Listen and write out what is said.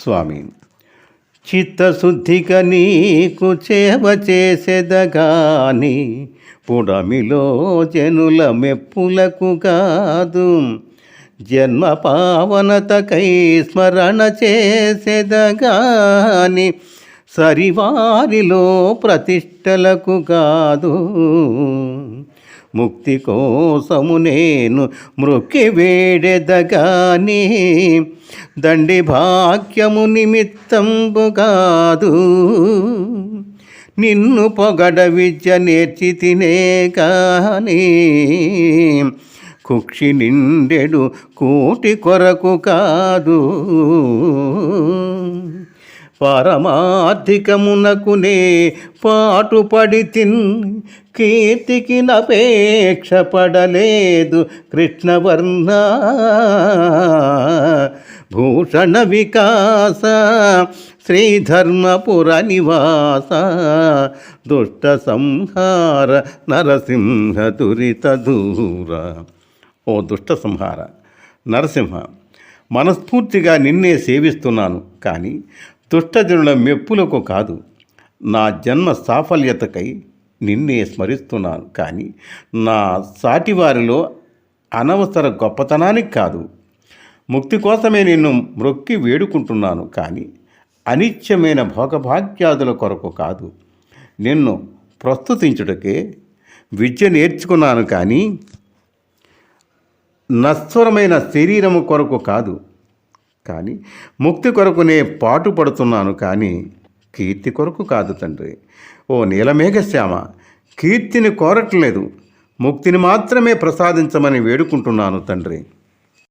స్వామి చిత్తశుద్ధిక నీకు చేవ చేసేదగాని పుడమిలో జనుల మెప్పులకు కాదు. జన్మ పావనతకై స్మరణ చేసేదగాని సరివారిలో ప్రతిష్టలకు కాదు. ముక్తి కోసము నేను మృక్కి వేడెదగాని దండి భాగ్యము నిమిత్తంబు కాదు. నిన్ను పొగడ విద్య నేర్చి తినే కానీ కుక్షి నిండెడు కోటి కొరకు కాదు. పరమాధికమునకునే పాటుపడి తిన్ కీర్తికి నపేక్ష పడలేదు కృష్ణవర్ణ. భూషణ వికాస శ్రీధర్మపుర నివాస దుష్ట సంహార నరసింహ దురిత దూర. ఓ దుష్ట సంహార నరసింహ మనస్ఫూర్తిగా నిన్నే సేవిస్తున్నాను. కానీ దుష్టజనుల మెప్పులకు కాదు నా జన్మ సాఫల్యతకై నిన్నే స్మరిస్తున్నాను. కానీ నా సాటివారిలో అనవసర గొప్పతనానికి కాదు ముక్తి కోసమే నిన్ను మ్రొక్కి వేడుకుంటున్నాను. కానీ అనిత్యమైన భోగభాగ్యాదుల కొరకు కాదు నిన్ను ప్రస్తుతించుటకే విద్య నేర్చుకున్నాను. కానీ నశ్వరమైన శరీరము కొరకు కాదు కానీ ముక్తి కొరకునే పాటు పడుతున్నాను కానీ కీర్తి కొరకు కాదు తండ్రి. ఓ నీలమేఘశ్యామ కీర్తిని కోరట్లేదు. ముక్తిని మాత్రమే ప్రసాదించమని వేడుకుంటున్నాను తండ్రి.